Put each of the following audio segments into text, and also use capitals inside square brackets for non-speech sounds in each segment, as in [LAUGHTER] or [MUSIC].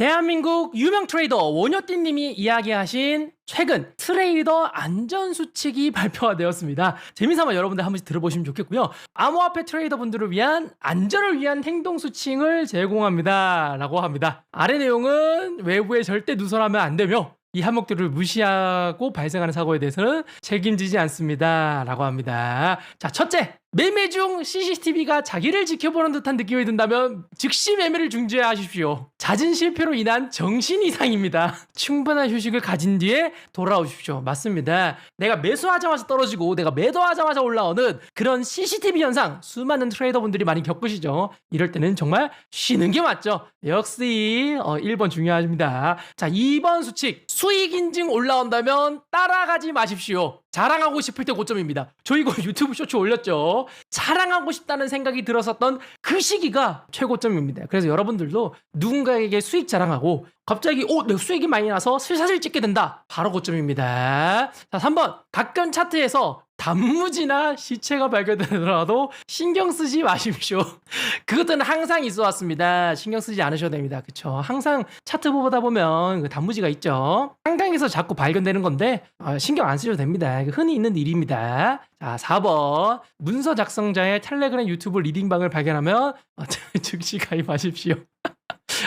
대한민국 유명 트레이더 원효띠님이 이야기하신 최근 트레이더 안전 수칙이 [LAUGHS] 발표가 되었습니다. 재미삼아 여러분들 한 번씩 들어보시면 좋겠고요. 암호화폐 트레이더 분들을 위한 안전을 위한 행동 수칙을 제공합니다 라고 합니다. 아래 내용은 외부에 절대 누설하면 안 되며 이 항목들을 무시하고 발생하는 사고에 대해서는 책임지지 않습니다 라고 합니다. 자, 첫째. 매매 중 CCTV가 자기를 지켜보는 듯한 느낌이 든다면 즉시 매매를 중지하십시오. 잦은 실패로 인한 정신 이상입니다. 충분한 휴식을 가진 뒤에 돌아오십시오. 맞습니다. 내가 매수하자마자 떨어지고 내가 매도하자마자 올라오는 그런 CCTV 현상 수많은 트레이더분들이 많이 겪으시죠. 이럴 때는 정말 쉬는 게 맞죠. 역시 어, 1번 중요합니다. 자, 2번 수칙. 수익 인증 올라온다면 따라가지 마십시오. 자랑하고 싶을 때 고점입니다. 저 이거 [LAUGHS] 유튜브 쇼츠 올렸죠. 자랑하고 싶다는 생각이 들었었던 그 시기가 최고점입니다. 그래서 여러분들도 누군가에게 수익 자랑하고 갑자기 오, 내 수익이 많이 나서 실사실 찍게 된다. 바로 고점입니다. 자, 3번. 가끔 차트에서 단무지나 시체가 발견되더라도 신경 쓰지 마십시오. [LAUGHS] 그것들은 항상 있어 왔습니다. 신경 쓰지 않으셔도 됩니다. 그쵸? 항상 차트 보다 보면 그 단무지가 있죠. 한강에서 자꾸 발견되는 건데 어, 신경 안 쓰셔도 됩니다. 그 흔히 있는 일입니다. 자, 4번. 문서 작성자의 텔레그램 유튜브 리딩방을 발견하면 어, [LAUGHS] 즉시 가입하십시오.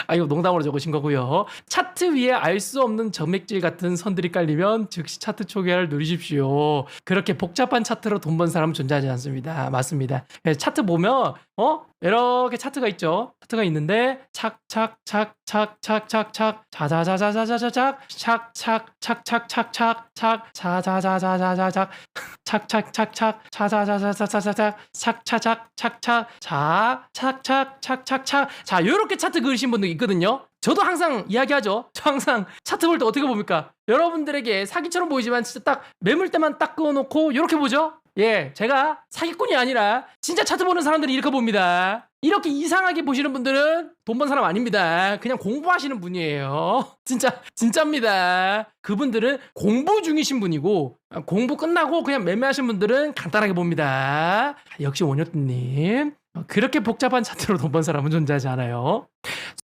아 이거 농담으로 적으신 거고요. 차트 위에 알 수 없는 점액질 같은 선들이 깔리면 즉시 차트 초기화를 누르십시오. 그렇게 복잡한 차트로 돈 번 사람은 존재하지 않습니다. 맞습니다. 그래서 차트 보면 어 이렇게 차트가 있죠. 차트가 있는데 착착착 착착착착 자자자자자자자작 착착착착착착 착 자자자자자자작 착착착착 차자자자자자작 착차작 착차 자 착착착착착 자 요렇게 차트 그리신 분들 있거든요. 저도 항상 이야기하죠. 저 항상 차트 볼 때 어떻게 봅니까? 여러분들에게 사기처럼 보이지만 진짜 딱 매물대만 딱 그어놓고 이렇게 보죠. 예, 제가 사기꾼이 아니라 진짜 차트 보는 사람들은 이렇게 봅니다. 이렇게 이상하게 보시는 분들은 돈 번 사람 아닙니다. 그냥 공부하시는 분이에요. [LAUGHS] 진짜 진짜입니다. 그분들은 공부 중이신 분이고 공부 끝나고 그냥 매매하신 분들은 간단하게 봅니다. 역시 원효님 그렇게 복잡한 차트로 돈 번 사람은 존재하지 않아요.